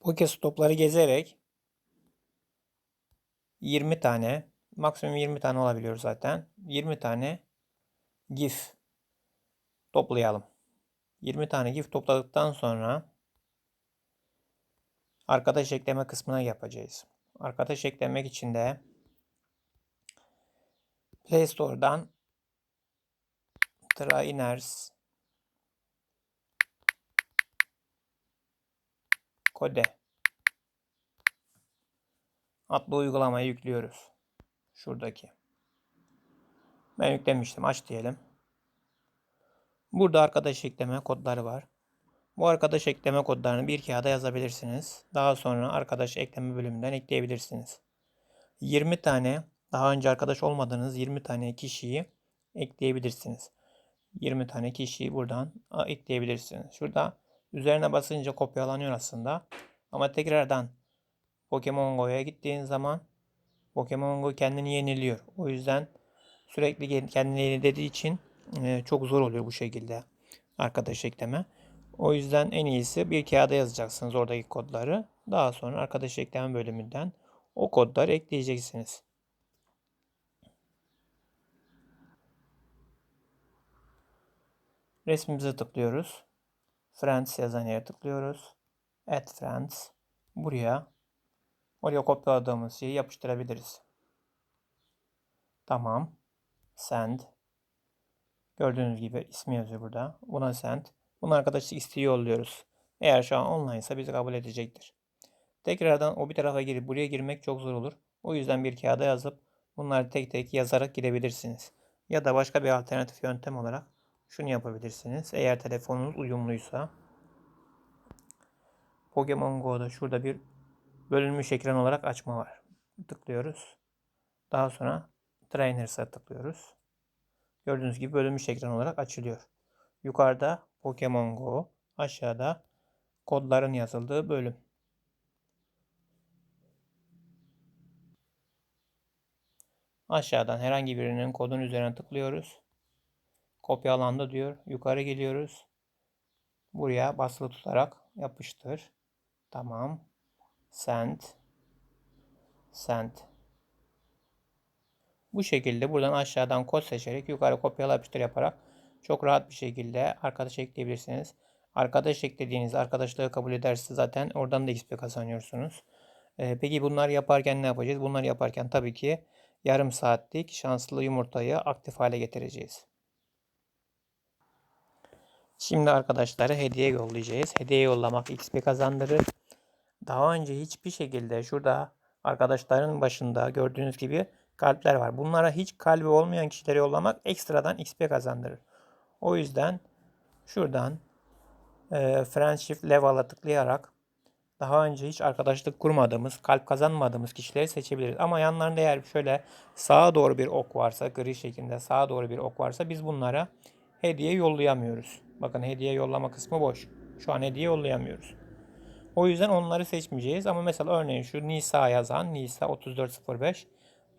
Pokestop'ları gezerek 20 tane, maksimum 20 tane olabiliyor zaten. 20 tane GIF toplayalım. 20 tane GIF topladıktan sonra arkadaş ekleme kısmına yapacağız. Arkadaş eklemek için de Play Store'dan Trainers Kode adlı uygulamayı yüklüyoruz. Şuradaki. Ben yüklemiştim. Aç diyelim. Burada arkadaş ekleme kodları var. Bu arkadaş ekleme kodlarını bir kağıda yazabilirsiniz. Daha sonra arkadaş ekleme bölümünden ekleyebilirsiniz. 20 tane daha önce arkadaş olmadığınız 20 tane kişiyi ekleyebilirsiniz. 20 tane kişiyi buradan ekleyebilirsiniz. Şurada üzerine basınca kopyalanıyor aslında. Ama tekrardan Pokemon Go'ya gittiğin zaman Pokemon Go kendini yeniliyor. O yüzden sürekli kendini yenilediği için e, çok zor oluyor bu şekilde arkadaş ekleme. O yüzden en iyisi bir kağıda yazacaksınız oradaki kodları. Daha sonra arkadaş ekleme bölümünden o kodları ekleyeceksiniz. Resmimize tıklıyoruz. Friends yazan yere tıklıyoruz. Add Friends. Buraya oraya kopyaladığımız şeyi yapıştırabiliriz. Tamam. Send. Gördüğünüz gibi ismi yazıyor burada. Buna send. Bunu arkadaşlık isteği yolluyoruz. Eğer şu an online ise bizi kabul edecektir. Tekrardan o bir tarafa girip buraya girmek çok zor olur. O yüzden bir kağıda yazıp bunları tek tek yazarak girebilirsiniz. Ya da başka bir alternatif yöntem olarak şunu yapabilirsiniz. Eğer telefonunuz uyumluysa Pokemon Go'da şurada bir bölünmüş ekran olarak açma var. Tıklıyoruz. Daha sonra Trainers'a tıklıyoruz. Gördüğünüz gibi bölünmüş ekran olarak açılıyor. Yukarıda Pokemon Go, aşağıda kodların yazıldığı bölüm. Aşağıdan herhangi birinin kodun üzerine tıklıyoruz. Kopyalandı diyor. Yukarı geliyoruz. Buraya basılı tutarak yapıştır. Tamam. Send. Send. Bu şekilde buradan aşağıdan kod seçerek yukarı kopyala yapıştır yaparak çok rahat bir şekilde arkadaş ekleyebilirsiniz. Arkadaş eklediğiniz arkadaşlığı kabul ederse zaten oradan da XP kazanıyorsunuz. Ee, peki bunlar yaparken ne yapacağız? Bunlar yaparken tabii ki yarım saatlik şanslı yumurtayı aktif hale getireceğiz. Şimdi arkadaşlara hediye yollayacağız. Hediye yollamak XP kazandırır. Daha önce hiçbir şekilde şurada arkadaşların başında gördüğünüz gibi kalpler var. Bunlara hiç kalbi olmayan kişilere yollamak ekstradan XP kazandırır. O yüzden şuradan e, Friendship Level'a tıklayarak daha önce hiç arkadaşlık kurmadığımız, kalp kazanmadığımız kişileri seçebiliriz. Ama yanlarında eğer şöyle sağa doğru bir ok varsa, gri şeklinde sağa doğru bir ok varsa biz bunlara hediye yollayamıyoruz. Bakın hediye yollama kısmı boş. Şu an hediye yollayamıyoruz. O yüzden onları seçmeyeceğiz. Ama mesela örneğin şu Nisa yazan, Nisa 3405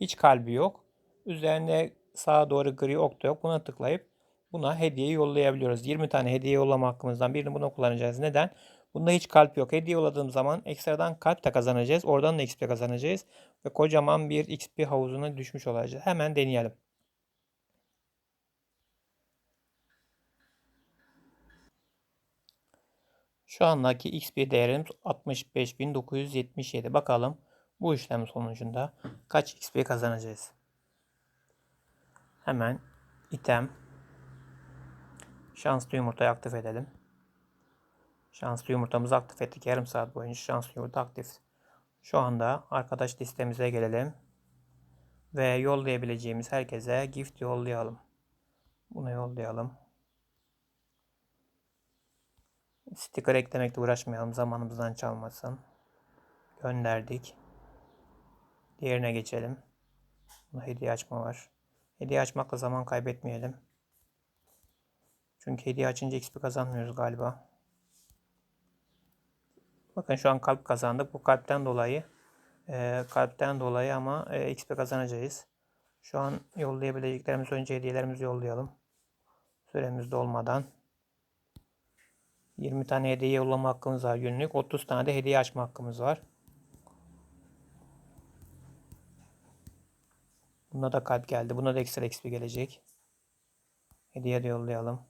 hiç kalbi yok. Üzerinde sağa doğru gri ok da yok. Buna tıklayıp buna hediye yollayabiliyoruz. 20 tane hediye yollama hakkımızdan birini buna kullanacağız. Neden? Bunda hiç kalp yok. Hediye yolladığım zaman ekstradan kalp de kazanacağız. Oradan da XP kazanacağız. Ve kocaman bir XP havuzuna düşmüş olacağız. Hemen deneyelim. Şu andaki XP değerimiz 65.977. Bakalım bu işlem sonucunda kaç XP kazanacağız. Hemen item şanslı yumurtayı aktif edelim. Şanslı yumurtamızı aktif ettik. Yarım saat boyunca şanslı yumurta aktif. Şu anda arkadaş listemize gelelim. Ve yollayabileceğimiz herkese gift yollayalım. Bunu yollayalım. Sticker eklemekle uğraşmayalım. Zamanımızdan çalmasın. Gönderdik. Diğerine geçelim. Bunda hediye açma var. Hediye açmakla zaman kaybetmeyelim. Çünkü hediye açınca XP kazanmıyoruz galiba. Bakın şu an kalp kazandık. Bu kalpten dolayı e, kalpten dolayı ama e, XP kazanacağız. Şu an yollayabileceklerimiz önce hediyelerimizi yollayalım. Süremiz dolmadan. 20 tane hediye yollama hakkımız var günlük. 30 tane de hediye açma hakkımız var. Buna da kalp geldi. Buna da ekstra XP gelecek. Hediye de yollayalım.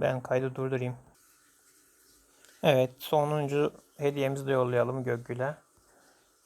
Ben kaydı durdurayım. Evet, sonuncu hediyemizi de yollayalım Gökgül'e.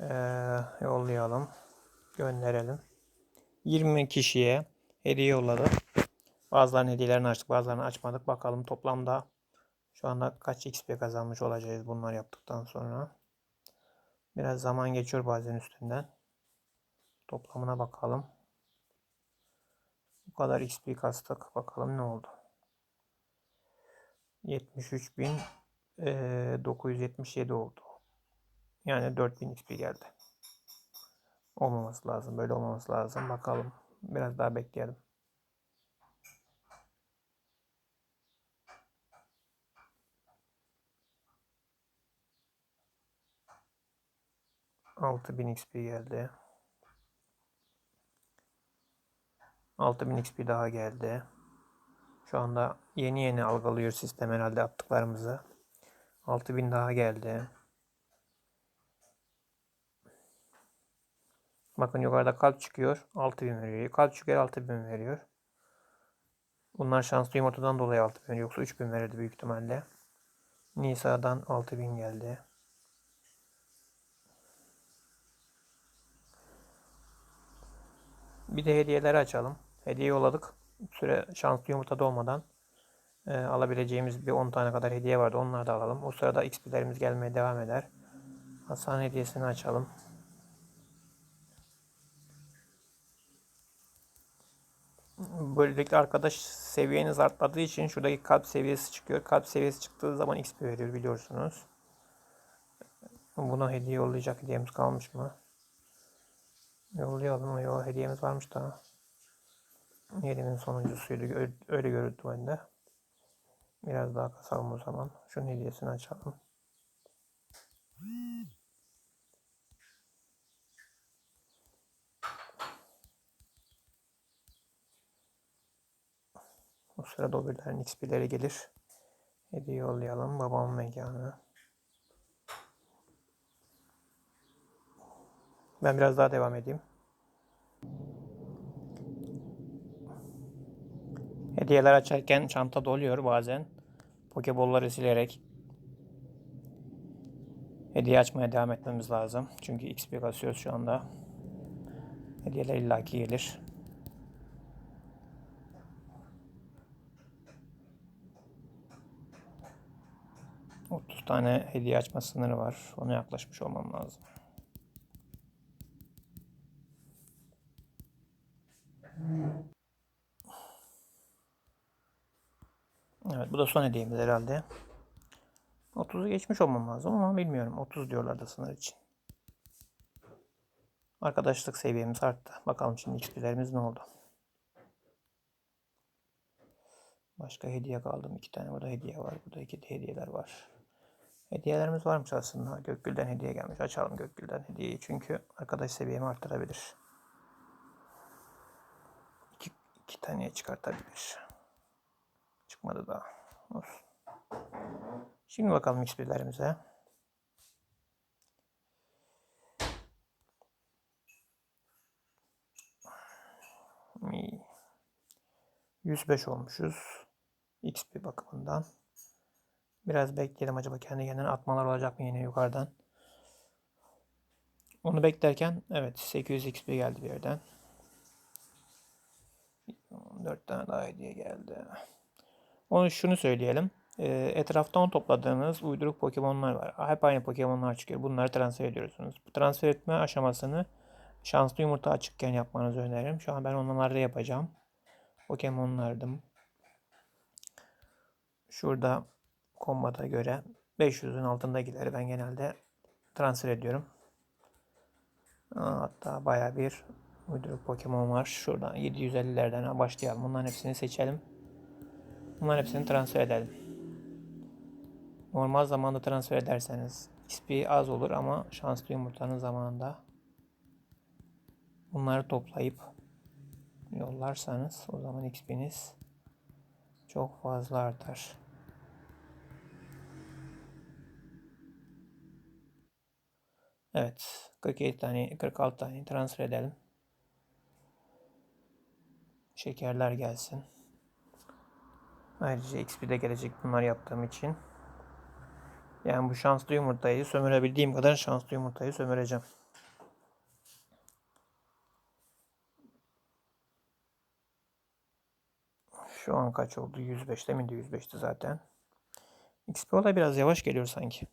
Ee, yollayalım. Gönderelim. 20 kişiye hediye yolladık. Bazılarının hediyelerini açtık, bazılarını açmadık. Bakalım toplamda şu anda kaç XP kazanmış olacağız bunlar yaptıktan sonra. Biraz zaman geçiyor bazen üstünden. Toplamına bakalım. Bu kadar XP kastık. Bakalım ne oldu. 73.977 oldu. Yani 4000 XP geldi. Olmaması lazım. Böyle olmaması lazım. Bakalım. Biraz daha bekleyelim. Altı bin XP geldi. 6000 XP daha geldi. Şu anda yeni yeni algılıyor sistem herhalde yaptıklarımızı. 6000 daha geldi. Bakın yukarıda kalp çıkıyor. 6000 veriyor. Kalp çıkıyor 6000 veriyor. Bunlar şanslı yumurtadan dolayı 6000 veriyor. Yoksa 3000 verirdi büyük ihtimalle. Nisa'dan 6000 geldi. Bir de hediyeleri açalım. Hediye yolladık. Süre şanslı yumurta olmadan e, alabileceğimiz bir 10 tane kadar hediye vardı. Onları da alalım. O sırada XP'lerimiz gelmeye devam eder. Hasan hediyesini açalım. Böylelikle arkadaş seviyeniz artmadığı için şuradaki kalp seviyesi çıkıyor. Kalp seviyesi çıktığı zaman XP veriyor biliyorsunuz. Buna hediye yollayacak hediyemiz kalmış mı? Yollayalım mı? Yok hediyemiz varmış daha. Yedimin sonuncusuydu. Öyle görüldü bende. Biraz daha kasalım o zaman. Şunun hediyesini açalım. O sırada o birlerin XP'leri gelir. Hediye yollayalım. Babamın mekanı. Ben biraz daha devam edeyim. Hediyeler açarken çanta doluyor bazen. Pokeball'ları silerek hediye açmaya devam etmemiz lazım. Çünkü XP kasıyoruz şu anda. Hediyeler illaki gelir. Tane hediye açma sınırı var. Ona yaklaşmış olmam lazım. Evet bu da son hediyemiz herhalde. 30'u geçmiş olmam lazım ama bilmiyorum. 30 diyorlar da sınır için. Arkadaşlık seviyemiz arttı. Bakalım şimdi XP'lerimiz ne oldu. Başka hediye kaldım. iki tane burada hediye var. Burada iki hediyeler var. Hediyelerimiz varmış aslında. Gökgül'den hediye gelmiş. Açalım Gökgül'den hediyeyi. Çünkü arkadaş seviyemi arttırabilir. İki, iki taneye çıkartabilir. Çıkmadı daha. Olsun. Şimdi bakalım XP'lerimize. İyi. 105 olmuşuz. XP bakımından. Biraz bekleyelim acaba kendi kendine atmalar olacak mı yine yukarıdan. Onu beklerken evet 800 XP geldi bir yerden. 4 tane daha hediye geldi. Onu şunu söyleyelim. E, etraftan topladığınız uyduruk Pokemon'lar var. Hep aynı Pokemon'lar çıkıyor. Bunları transfer ediyorsunuz. Bu transfer etme aşamasını şanslı yumurta açıkken yapmanızı öneririm. Şu an ben onları yapacağım. Pokemon'lardım. Şurada kombata göre 500'ün altındakileri ben genelde transfer ediyorum. Hatta baya bir uyduruk Pokemon var. Şuradan 750'lerden başlayalım. Bunların hepsini seçelim. Bunların hepsini transfer edelim. Normal zamanda transfer ederseniz XP az olur ama şanslı yumurtanın zamanında bunları toplayıp yollarsanız o zaman XP'niz çok fazla artar. Evet. 47 tane, 46 tane transfer edelim. Şekerler gelsin. Ayrıca XP de gelecek bunlar yaptığım için. Yani bu şanslı yumurtayı sömürebildiğim kadar şanslı yumurtayı sömüreceğim. Şu an kaç oldu? 105'te miydi? 105'ti zaten. XP olay biraz yavaş geliyor sanki.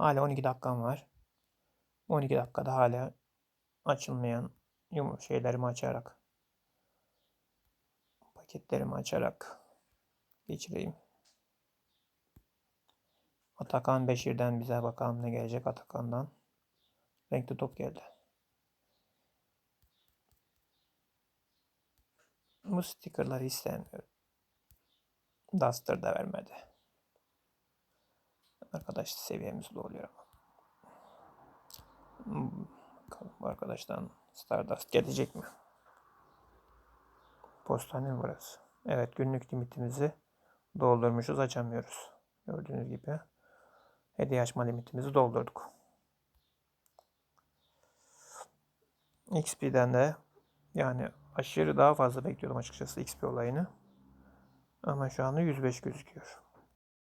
Hala 12 dakikam var. 12 dakikada hala açılmayan yumur şeylerimi açarak paketlerimi açarak geçireyim. Atakan Beşir'den bize bakalım ne gelecek Atakan'dan. Renkli top geldi. Bu stickerları istemiyorum. Duster da vermedi. Arkadaş seviyemiz oluyor ama. Bakalım bu arkadaştan Stardust gelecek mi? Postane mi burası? Evet günlük limitimizi doldurmuşuz açamıyoruz. Gördüğünüz gibi hediye açma limitimizi doldurduk. XP'den de yani aşırı daha fazla bekliyordum açıkçası XP olayını. Ama şu anda 105 gözüküyor.